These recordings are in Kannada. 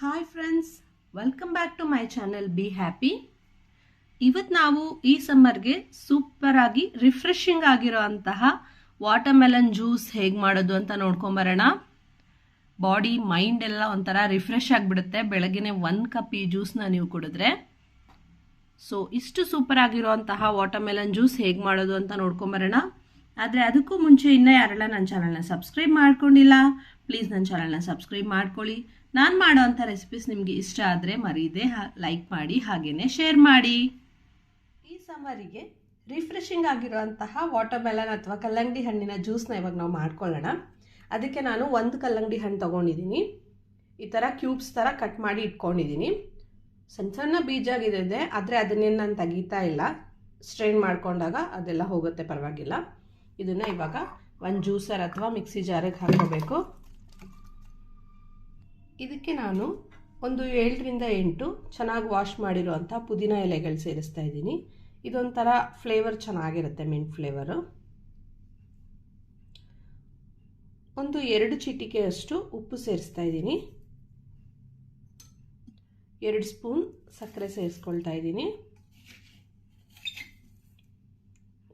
Hi friends welcome back to my channel be happy ಇವತ್ತು ನಾವು ಈ ಸಮ್ಮರ್ಗೆ ಸೂಪರ್ ಆಗಿ ರಿಫ್ರೆಶಿಂಗ್ ಆಗಿರೋ ಅಂತಹ ವಾಟರ್ಮೆಲನ್ ಜ್ಯೂಸ್ ಹೇಗೆ ಮಾಡೋದು ಅಂತ ನೋಡ್ಕೊಂಬರೋಣ ಬಾಡಿ ಮೈಂಡ್ ಎಲ್ಲ ಒಂಥರ ರಿಫ್ರೆಶ್ ಆಗಿಬಿಡುತ್ತೆ. ಬೆಳಗ್ಗೆನೆ ಒಂದು ಕಪ್ ಈ ಜ್ಯೂಸ್ನ ನೀವು ಕುಡಿದ್ರೆ. ಸೊ ಇಷ್ಟು ಸೂಪರ್ ವಾಟರ್ ವಾಟರ್ಮೆಲನ್ ಜ್ಯೂಸ್ ಹೇಗೆ ಮಾಡೋದು ಅಂತ ನೋಡ್ಕೊಂಬರೋಣ ಆದರೆ ಅದಕ್ಕೂ ಮುಂಚೆ ಇನ್ನೂ ಯಾರೆಲ್ಲ ನನ್ನ ಚಾನಲ್ನ ಸಬ್ಸ್ಕ್ರೈಬ್ ಮಾಡ್ಕೊಂಡಿಲ್ಲ ಪ್ಲೀಸ್ ನನ್ನ ಚಾನಲ್ನ ಸಬ್ಸ್ಕ್ರೈಬ್ ಮಾಡ್ಕೊಳ್ಳಿ. ನಾನು ಮಾಡೋವಂಥ ರೆಸಿಪೀಸ್ ನಿಮಗೆ ಇಷ್ಟ ಆದರೆ ಮರೀದೆ ಲೈಕ್ ಮಾಡಿ ಹಾಗೆಯೇ ಶೇರ್ ಮಾಡಿ. ಈ ಸಮ್ಮರಿಗೆ ರಿಫ್ರೆಶಿಂಗ್ ಆಗಿರುವಂತಹ ವಾಟರ್ಮೆಲನ್ ಅಥವಾ ಕಲ್ಲಂಗಡಿ ಹಣ್ಣಿನ ಜ್ಯೂಸ್ನ ಇವಾಗ ನಾವು ಮಾಡ್ಕೊಳ್ಳೋಣ. ಅದಕ್ಕೆ ನಾನು ಒಂದು ಕಲ್ಲಂಗಡಿ ಹಣ್ಣು ತೊಗೊಂಡಿದ್ದೀನಿ. ಈ ಥರ ಕ್ಯೂಬ್ಸ್ ಥರ ಕಟ್ ಮಾಡಿ ಇಟ್ಕೊಂಡಿದ್ದೀನಿ. ಸಣ್ಣ ಸಣ್ಣ ಬೀಜ ಆಗಿದೆ ಆದರೆ ಅದನ್ನೇನು ನಾನು ತೆಗಿತಾ ಇಲ್ಲ. ಸ್ಟ್ರೈನ್ ಮಾಡ್ಕೊಂಡಾಗ ಅದೆಲ್ಲ ಹೋಗುತ್ತೆ, ಪರವಾಗಿಲ್ಲ. ಇದನ್ನು ಇವಾಗ ಒಂದು ಜ್ಯೂಸರ್ ಅಥವಾ ಮಿಕ್ಸಿ ಜಾರಿಗೆ ಹಾಕೋಬೇಕು ಇದಕ್ಕೆ ನಾನು ಒಂದು ಏಳರಿಂದ ಎಂಟು ಚೆನ್ನಾಗಿ ವಾಶ್ ಮಾಡಿರುವಂಥ ಪುದೀನ ಎಲೆಗಳು ಸೇರಿಸ್ತಾ ಇದ್ದೀನಿ. ಇದೊಂಥರ ಫ್ಲೇವರ್ ಚೆನ್ನಾಗಿರುತ್ತೆ ಮಿಂಟ್ ಫ್ಲೇವರು ಒಂದು ಎರಡು ಚಿಟಿಕೆಯಷ್ಟು ಉಪ್ಪು ಸೇರಿಸ್ತಾ ಇದ್ದೀನಿ. ಎರಡು ಸ್ಪೂನ್ ಸಕ್ಕರೆ ಸೇರಿಸ್ಕೊಳ್ತಾ ಇದ್ದೀನಿ.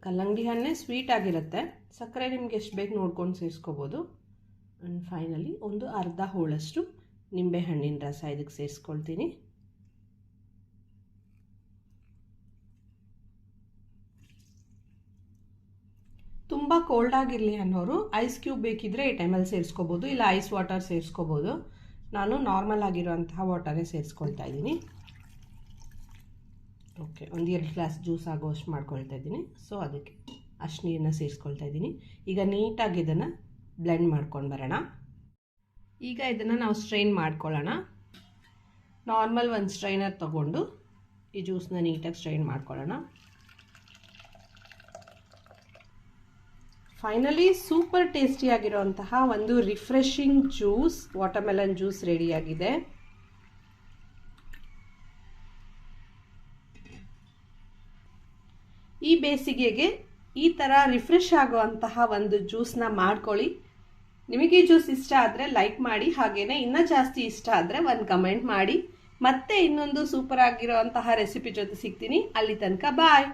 ಕಲ್ಲಂಗಡಿ ಹಣ್ಣೆ ಸ್ವೀಟ್ ಆಗಿರುತ್ತೆ. ಸಕ್ಕರೆ ನಿಮ್ಗೆ ಎಷ್ಟು ಬೇಕು ನೋಡ್ಕೊಂಡು ಸೇರಿಸ್ಕೋಬೋದು. ಆ್ಯಂಡ್ ಫೈನಲಿ ಒಂದು ಅರ್ಧ ಹೋಳಷ್ಟು ನಿಂಬೆ ಹಣ್ಣಿನ ರಸ ಇದಕ್ಕೆ ಸೇರಿಸ್ಕೊಳ್ತೀನಿ. ತುಂಬ ಕೋಲ್ಡ್ ಆಗಿರಲಿ ಅನ್ನೋರು ಐಸ್ ಕ್ಯೂಬ್ ಬೇಕಿದ್ರೆ ಈ ಟೈಮಲ್ಲಿ ಸೇರಿಸ್ಕೋಬೋದು, ಇಲ್ಲ ಐಸ್ ವಾಟರ್ ಸೇರಿಸ್ಕೋಬೋದು. ನಾನು ನಾರ್ಮಲ್ ಆಗಿರುವಂತಹ ವಾಟರೇ ಸೇರಿಸ್ಕೊಳ್ತಾ ಇದ್ದೀನಿ. ಓಕೆ ಒಂದು ಎರಡು ಗ್ಲಾಸ್ ಜ್ಯೂಸ್ ಆಗೋಷ್ಟು ಮಾಡ್ಕೊಳ್ತಾ ಇದ್ದೀನಿ. ಸೊ ಅದಕ್ಕೆ ಅಷ್ಟು ನೀರನ್ನ ಸೇರಿಸ್ಕೊಳ್ತಾ ಇದ್ದೀನಿ. ಈಗ ನೀಟಾಗಿ ಇದನ್ನು ಬ್ಲೆಂಡ್ ಮಾಡ್ಕೊಂಡು ಬರೋಣ. ಈಗ ಇದನ್ನು ನಾವು ಸ್ಟ್ರೈನ್ ಮಾಡ್ಕೊಳ್ಳೋಣ. ನಾರ್ಮಲ್ ಒಂದು ಸ್ಟ್ರೈನರ್ ತೊಗೊಂಡು ಈ ಜ್ಯೂಸ್ನ ನೀಟಾಗಿ ಸ್ಟ್ರೈನ್ ಮಾಡ್ಕೊಳ್ಳೋಣ. ಫೈನಲಿ ಸೂಪರ್ ಟೇಸ್ಟಿಯಾಗಿರೋಂತಹ ಒಂದು ರಿಫ್ರೆಶಿಂಗ್ ಜ್ಯೂಸ್ ವಾಟರ್ಮೆಲನ್ ಜ್ಯೂಸ್ ರೆಡಿಯಾಗಿದೆ ಈ ಬೇಸಿಗೆಗೆ ಈ ಥರ ರಿಫ್ರೆಶ್ ಆಗುವಂತಹ ಒಂದು ಜ್ಯೂಸ್ನ ಮಾಡ್ಕೊಳ್ಳಿ. ನಿಮಗೆ ಜ್ಯೂಸ್ ಇಷ್ಟ ಆದರೆ ಲೈಕ್ ಮಾಡಿ ಹಾಗೆಯೇ ಇನ್ನೂ ಜಾಸ್ತಿ ಇಷ್ಟ ಆದರೆ ಒಂದು ಕಮೆಂಟ್ ಮಾಡಿ. ಮತ್ತೆ ಇನ್ನೊಂದು ಸೂಪರ್ ಆಗಿರೋಂತಹ ರೆಸಿಪಿ ಜೊತೆ ಸಿಗ್ತೀನಿ. ಅಲ್ಲಿ ತನಕ ಬಾಯ್